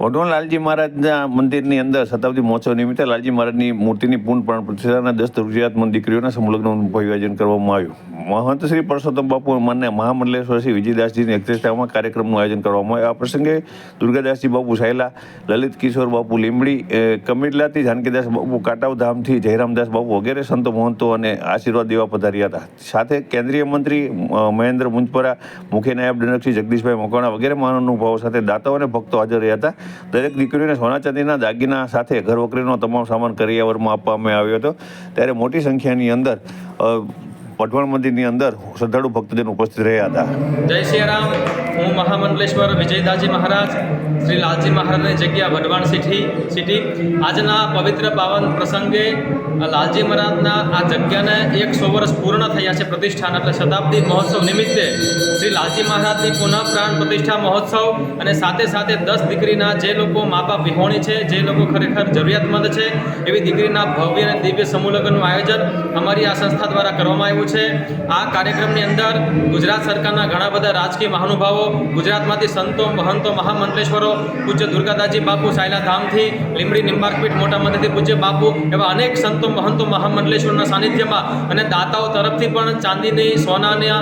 વઢવાણ લાલજી મહારાજના મંદિરની અંદર શતાબ્દી મહોત્સવ નિમિત્તે લાલજી મહારાજની મૂર્તિની પૂર્ણ પ્રાણ પ્રતિષ્ઠાના દસ જરૂરિયાતમંદ દીકરીઓના સંલગ્ન ભવ્ય આયોજન કરવામાં આવ્યું. મહંત શ્રી પરસોત્તમ બાપુ માન્ય મહામંડલેશ્વર શ્રી વિજયદાસજીની અધ્યક્ષતામાં કાર્યક્રમનું આયોજન કરવામાં આવ્યું. આ પ્રસંગે દુર્ગાદાસજી બાપુ સાયલા, લલિત કિશોર બાપુ લીંબડી કમિટલાથી જાનકીદાસ બાપુ કાટાવધામથી જયરામદાસ બાપુ વગેરે સંતો મહંતો અને આશીર્વાદ દેવા પધાર્યા હતા. સાથે કેન્દ્રીય મંત્રી મહેન્દ્ર મુંજપરા, મુખ્ય નાયબ ડનકસિંહ જગદીશભાઈ મકવાણા વગેરે મહાનુભાવો સાથે દાતાઓ અને ભક્તો હાજર રહ્યા હતા. દરેક દીકરીઓને સોના ચાંદીના દાગીના સાથે ઘર વકરીનો તમામ સામાન કરિયાવરમાં આપવામાં આવ્યો હતો. ત્યારે મોટી સંખ્યાની અંદર વઢવાણ મંદિરની અંદર શ્રદ્ધાળુ ભક્તજન ઉપસ્થિત રહ્યા હતા. જય શ્રી રામ. હું મહામંડલેશ્વર વિજયદાસજી મહારાજ, શ્રી લાલજી મહારાજની જગ્યા વઢવાણ સિટી સિટી. આજના પવિત્ર પાવન પ્રસંગે લાલજી મહારાજના આ જગ્યાને એકસો વર્ષ પૂર્ણ થયા છે પ્રતિષ્ઠાન. એટલે શતાબ્દી મહોત્સવ નિમિત્તે શ્રી લાલજી મહારાજની પુનઃ પ્રાણ પ્રતિષ્ઠા મહોત્સવ અને સાથે સાથે દસ દીકરીના જે લોકો મા બાપ વિહોણી છે, જે લોકો ખરેખર જરૂરિયાતમંદ છે, એવી દીકરીના ભવ્ય અને દિવ્ય સમૂહ લગ્નનું આયોજન અમારી આ સંસ્થા દ્વારા કરવામાં આવ્યું છે. આ કાર્યક્રમની અંદર ગુજરાત સરકારના ઘણા બધા રાજકીય મહાનુભાવો, ગુજરાતમાંથી સંતો, મહંતો, મહામંત્રેશ્વરો, પૂજ્ય દુર્ગાદાસજી બાપુ સાયલા ધામથી લીમડી નિંબાર્કપીઠ મોટા મંદિરથી પૂજ્ય બાપુ, એવા અનેક સંતો, મહંતો મહામંડલેશ્વરના સાનિધ્યમાં અને દાતાઓ તરફથી પણ ચાંદીની, સોનાના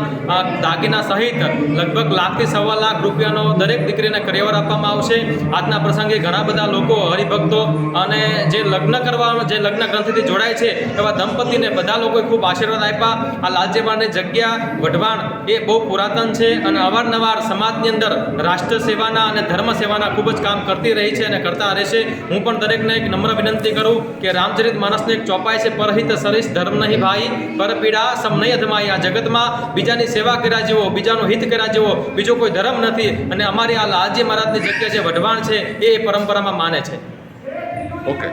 દાગીના સહિત લગભગ લાખથી સવા લાખ રૂપિયાનો દરેક દીકરીને કરિયવર આપવામાં આવશે. આજના પ્રસંગે ઘણા બધા લોકો, હરિભક્તો અને જે લગ્ન કરવા, જે લગ્ન ગ્રંથિથી જોડાય છે, એવા દંપતીને બધા લોકોએ ખૂબ આશીર્વાદ આપ્યા. આ લાલજીમાની જગ્યા, વઢવાણ એ બહુ પુરાતન છે અને અવારનવાર સમાજની અંદર રાષ્ટ્ર સેવાના અને ધર્મ સેવાના ખૂબ જ કામ કરતી રહી છે અને કરતા રહેશે હું પણ દરેકને એક નમ્ર વિનંતી કરું કે રામચરિત માનસને એક ચોપાઈ છે, પરહિત સરિસ ધર્મ નહીં ભાઈ, પર પીડા સમ નહીં અધમાઈ આ જગતમાં. બીજાની સેવા કર્યા જેવો, બીજાનું હિત કર્યા જેવો, બીજો કોઈ ધર્મ નથી અને અમારી આ લાલજી મહારાજની જગ્યા જે વઢવાણ છે, એ પરંપરામાં માને છે. ઓકે